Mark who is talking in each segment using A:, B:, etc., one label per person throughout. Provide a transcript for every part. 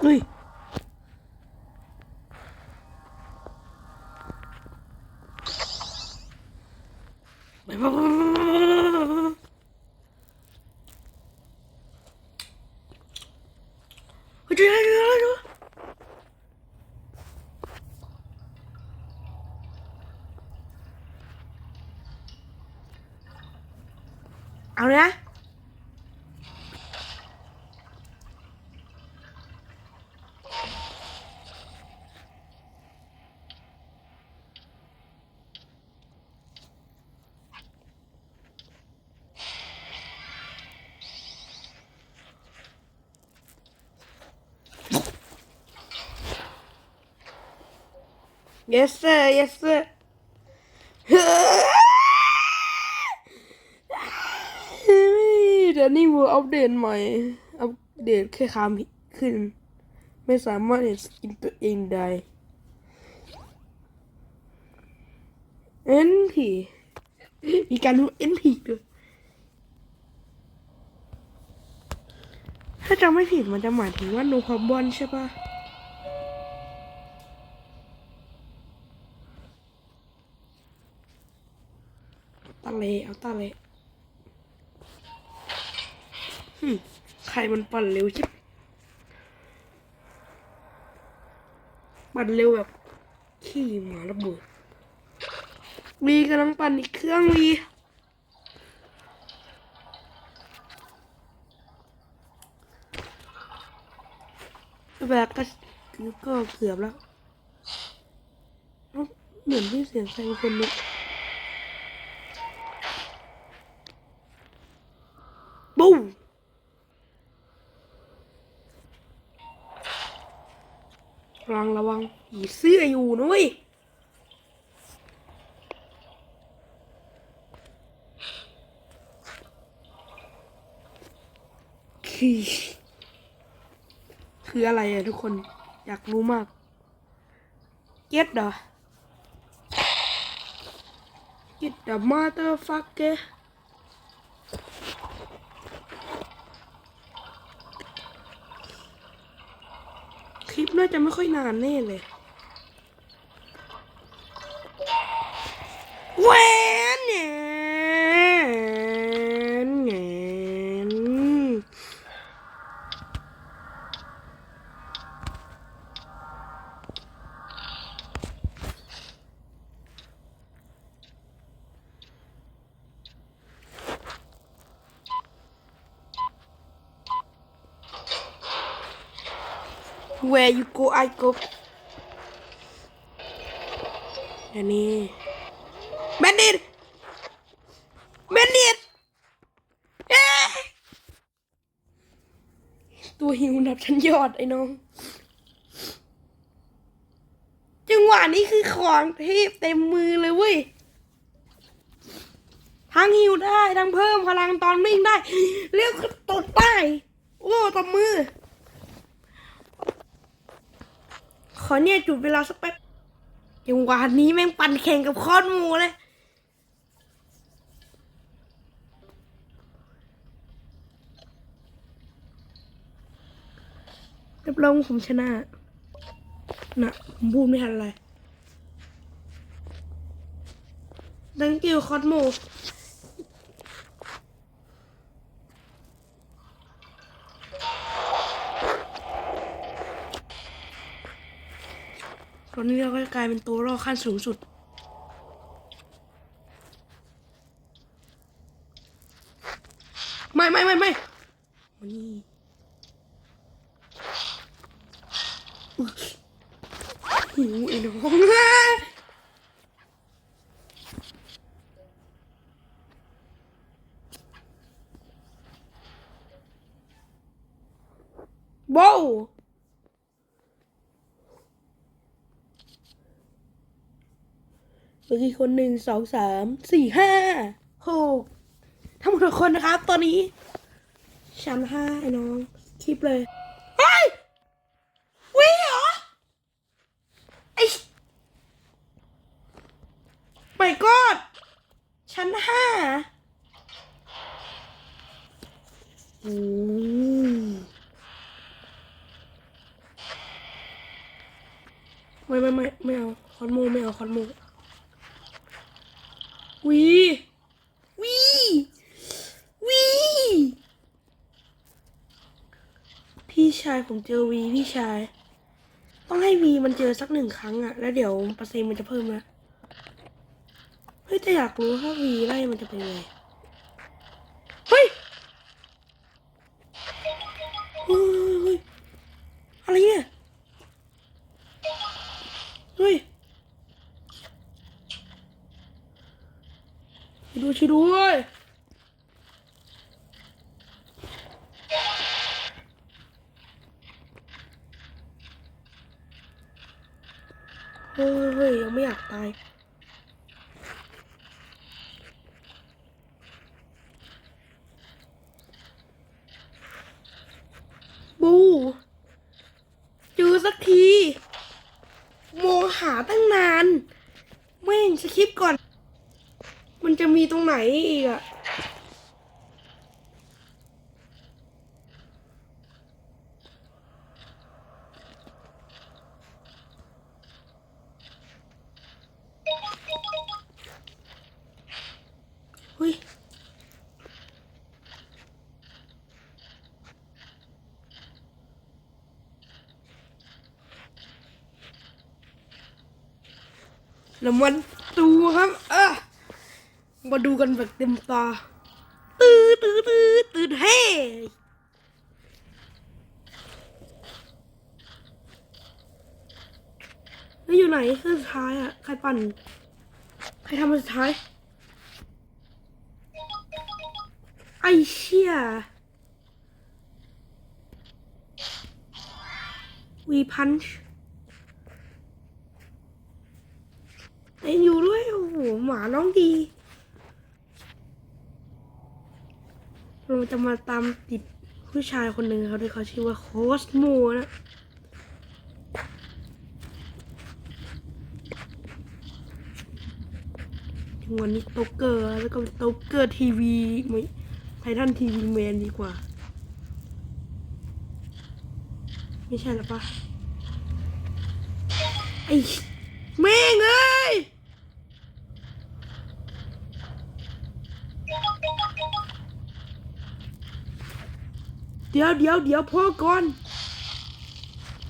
A: เฮ้ย ไปไปไปไปไปเฮ้ยเจอแล้วเจอแล้วเจอแล้วเอาเลยนะ yes sir yes sir เดี๋ยวนี้มูอัปเดตใหม่ อัปเดตแค่คำขึ้น ไม่สามารถเห็นสกินตัวเองได้ NP มีการดู NP ด้วยถ้าจำไม่ผิดมันจะหมายถึงว่า no carbon ใช่ปะ เลเอาตะเลหึใครมันปั่นเร็วชิบปั่นเร็วแบบ ขี้หมาระเบิดวีกำลังปั่นอีกเครื่องวีแบบก็ก็เกือบแล้วเอ้าเหมือนที่เสียงใส่คนนึง บูม ระวังผีเสื้ออยู่นะเว้ยคือคืออะไรอะทุกคน อยากรู้มาก เก็ตเหรอ Get the motherfucker คลิป น่าจะไม่ค่อยนานแน่เลยแหวนเนี่ยนแหวนแ Where you go I go เดี๋ยวนี้แบนดิตแบนดิตตัวหิวดับชั้นยอดไอ้น้อง จังหวะนี้คือของเทพเต็มมือเลยเว้ย ทั้งหิวได้ ทั้งเพิ่มพลังตอนวิ่งได้ เรียกตดได้โอ้ตบมือ ข อเนี่ยจุดเวลาสักแป๊บจังวะนี้แม่งปั่นแข่งกับคอนมูเลยรับรองผมชนะนะผมพูดไม่ทันอะไรดังกิวคอสโม ตอนนี้เราก็จะกลายเป็นตัวรอขั้นสูงสุด ไม่ไม่ไม่ไม่มานี่อุ๊ยหูไอ้น้องโบ้วเหลือกี่คนหนึ่งสองสามสี่ห้าหกทั้งหมดทุกคนนะครับ ตอนนี้ชั้นห้าไอ้น้องคลิปเลยเฮ้ยวิ่งเหรอไอ้ไม่กอดชั้นห้าอืมไม่ไม่ไม่ไม่เอาคอนโมไม่เอาคอนโมวีวีวีพี่ชาย ผมเจอวีพี่ชาย ต้องให้วีมันเจอสักหนึ่งครั้งอะแล้วเดี๋ยวเปอร์เซ็นต์มันจะเพิ่มนะเฮ้ยแต่อยากรู้ถ้าวีไล่มันจะเป็นไงเฮ้ยเฮ้ยเฮ้ยอะไรเนี่ยเฮ้ยช่วยดูช่วยด้วยเฮ้ยเฮ้ยยังไม่อยากตาย บูเจอสักทีมองหาตั้งนาน ไม่งสคริปก่อน มันจะมีตรงไหนอีกอะเฮ้ย แล้วมันดูครับเออมาดูกันแบบเต็มตาตื้อตื้อตื้อตื้อเฮ้แล้วอยู่ไหนเครื่องสุดท้ายอะ ใครปั่น ใครทำอันสุดท้าย ไอเชี่ยวีพันช์ เอ็นอยู่ด้วยโอ้โหหมาน้องดีเราจะมาตามติดผู้ชายคนหนึ่งเขาด้วยเขาชื่อว่าโคสโมนะถึงวันนี้โต๊กเกอร์แล้วก็โต๊กเกอร์ทีวีไม่ไททันทีวีแมนดีกว่า ไม่ใช่หรอปะไอ้ ดี๋ยวเดี๋ยวเดี๋ยวพ่อก่อน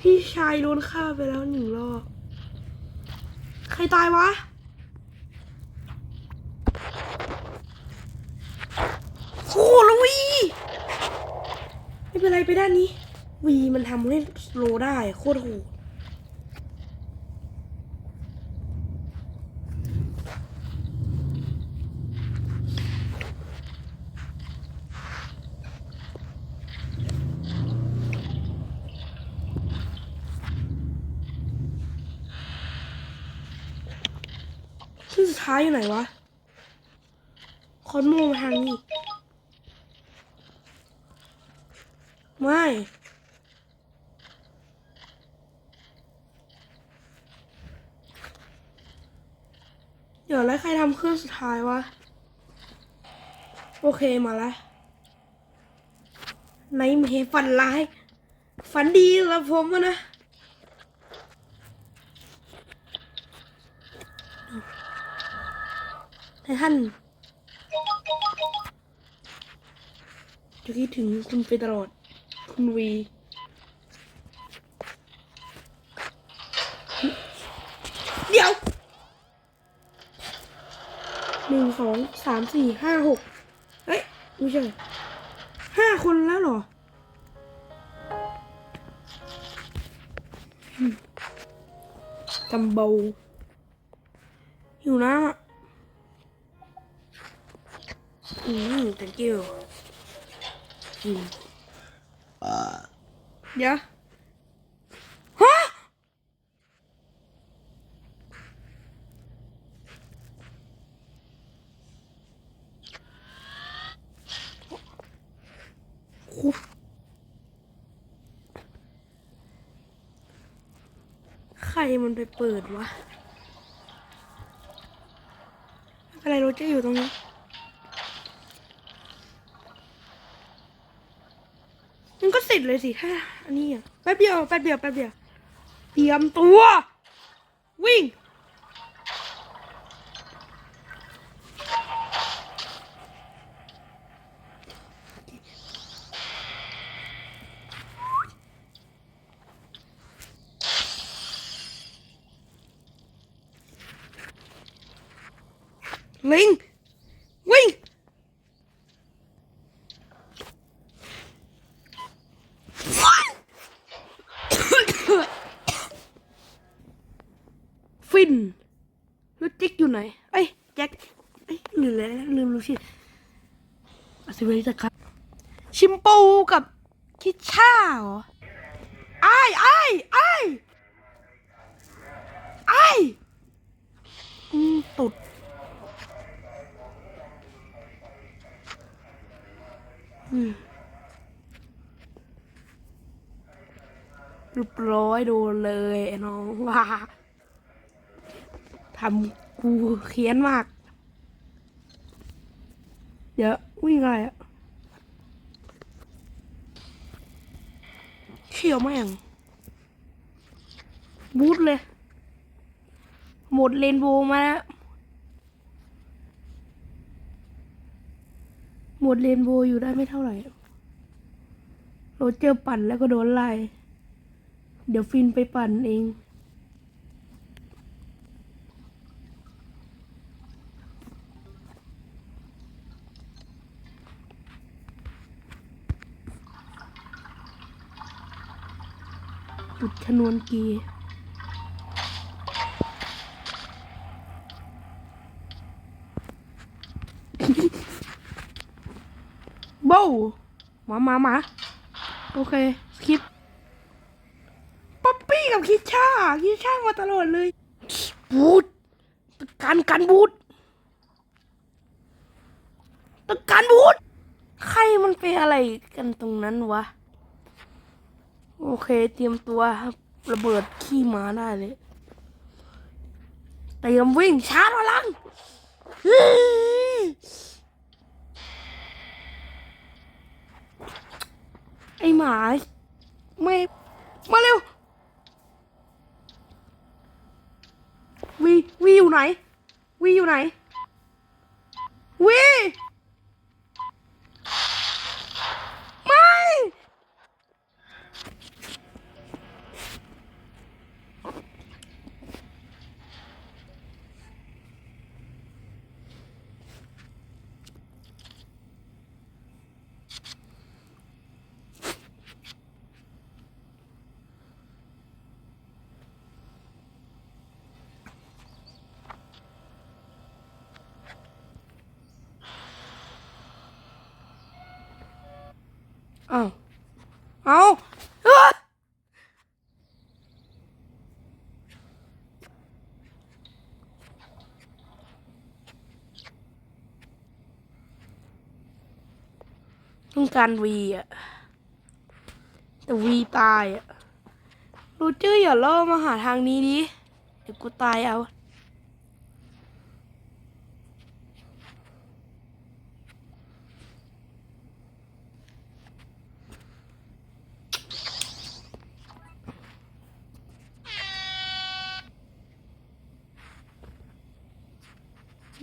A: พี่ชายโดนฆ่าไปแล้วหนึ่งรอบ ใครตายวะ โอ้ลวี ไม่เป็นไรไปด้านนี้ วีมันทำให้สโลได้โคตรโหด ท้ายอยู่ไหนวะคอนโมมาทางนี้ ไม่ เดี๋ยวแล้วใครทำเครื่องสุดท้ายวะ โอเคมาแล้วในเมฝันร้าย ฝันดีสำหรับผมนะ ไททันจะคิดถึงคุณไปตลอด คุณวีเดี๋ยวหนึ่งสองสามสี่ห้าหกเฮ้ย ไม่ใช่ห้าคนแล้วเหรออืมจัมโบอยู่นะ อืม thank you อืมเดี๋ยวฮะโอ้ใครมันไปเปิดวะไม่เป็นไรรถจะอยู่ตรงนี้ มันก็เลยสิถ้าอันนี้อะแป๊บเดียวแป๊บเดียวแป๊บเดียวเตรียมตัว วิ่งลิง วิ่ง ฟินแล้วจิ๊กอยู่ไหน เอ้ยแจ็คเอ้ยลืมเลยนะลืมรู้ชื่ออาซิเวริตครับ ชิมปู กับคิชช่าเหรอไอ้ไอ้ไอ้ไอ้ตุดเรียบร้อยโดนเลยน้องว่าทำกูเคียนมากเดี๋ยววิ่งอะไรอะ เขี่ยวแม่ง บูทเลย หมดเลนโบว์มาแล้ว หมดเลนโบว์อยู่ได้ไม่เท่าไหร่โรเจอร์ปั่นแล้วก็โดนไล่ เดี๋ยวฟินไปปั่นเอง ชนวนกีโบวมามามาโอเคสคิปป๊อปปี้กับคิชช่าคิชช่ามาตลอดเลย บูดตะการกันบูดตะการบูดใครมันไปอะไรกันตรงนั้นวะ โอเค เตรียมตัวระเบิดขี้หมาได้เลยเตรียมวิ่งชาร์จพลังอื้อไอหมาไม่ มาเร็ว วี วีอยู่ไหน วีอยู่ไหน วี ไม่ เอาเอาเอ้อต้องการวีอะ แต่วีตายอะ โรเจอร์อย่าล่อมาหาทางนี้ดิ เดี๋ยวกูตายเอา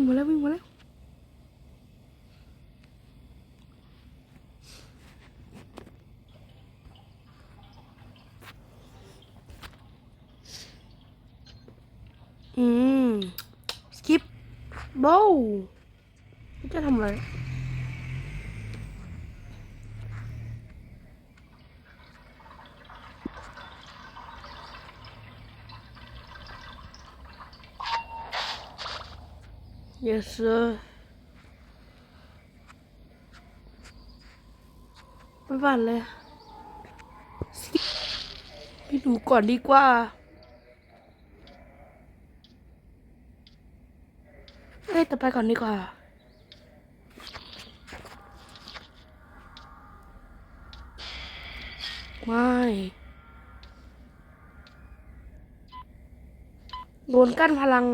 A: งมาแล้ววิ่งมาแล้วอืมสกิปโบจะทำอะไร Yes sir ไม่ฝันเลย ไปดูก่อนดีกว่าเอ้ยแต่ไปก่อนดีกว่าไม่โดนกั้นพลัง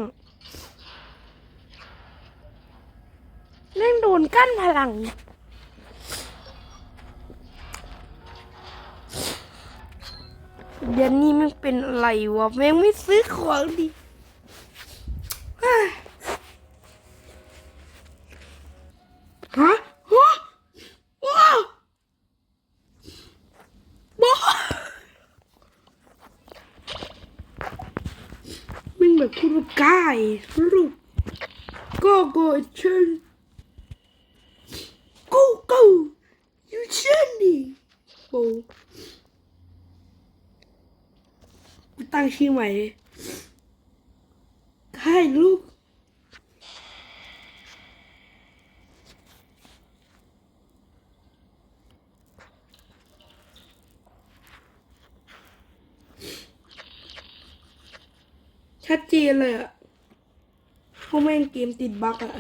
A: เล่ นโดนกั้นพลัง เดือนนี้มันเป็นอะไรวะแม่งไม่ซื้อของดีฮะฮะว้าวบอมึงแบบคุณกายก็โกเชนกูกูยูเชนดิโบกูตั้งชื่อ ใหม่ให้ลูก ชัดเจนเลยอะเพราะแม่งเกมติดบั๊กอะ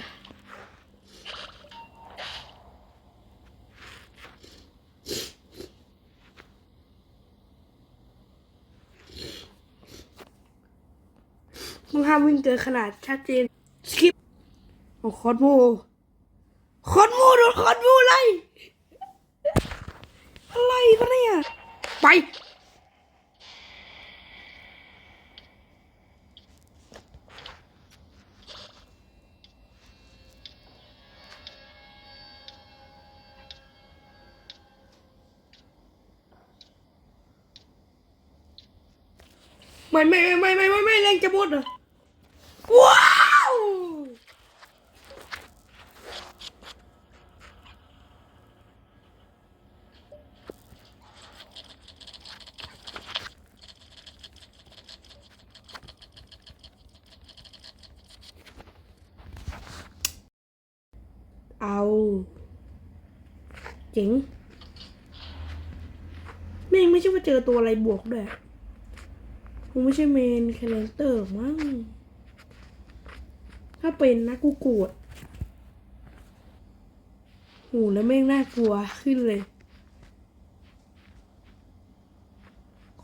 A: มึง ห้ามวิ่งเกินขนาดชัดเจนสกิปโอ้คอนโมคอนโมโดนคอนโมไล่อะไรวะเนี่ยไปไม่ไม่ไม่ไม่ไม่ไม่แรงจะหมดเหรอ ว้าวเอาเจ๋งแม่งไม่ใช่ว่าเจอตัวอะไรบวกด้วยคงไม่ใช่เมนคาแรคเตอร์มั้ง เป็นนะกูกลัวโหูแล้วแม่งน่ากลัวขึ้นเลย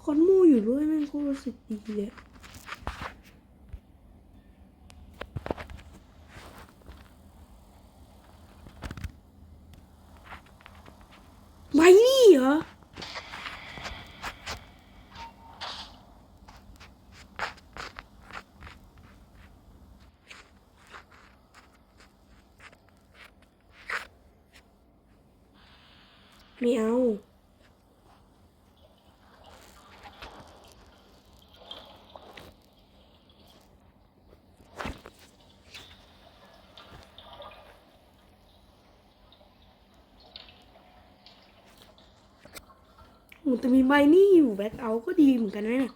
A: คอนมูอยู่ด้วยแม่งก็รู้สึกดีเลยไว้นี่เหรอ ไม่เอา มันจะมีใบนี่อยู่แบ็คเอาก็ดีเหมือนกันนะเนี่ย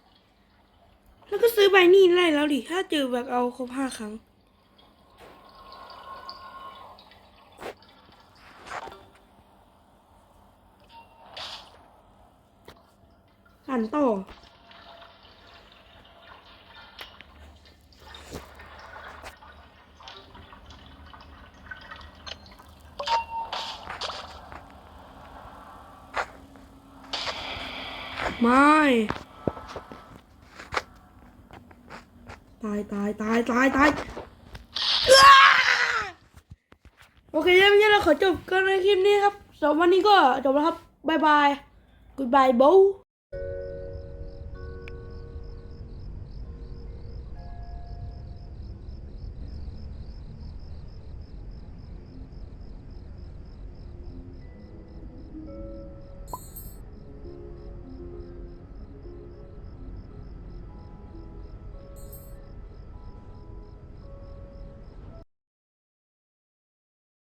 A: แล้วก็ซื้อใบนี่ได้แล้วดิ ถ้าเจอแบ็คเอาครบห้าครั้ง อ่านต่อ ไม่ ตายตายตายตายตายโอเคแล้วเนี่ยเราขอจบกันในคลิปนี้ครับสำหรับวันนี้ก็จบแล้วครับบายบาย goodbye โบ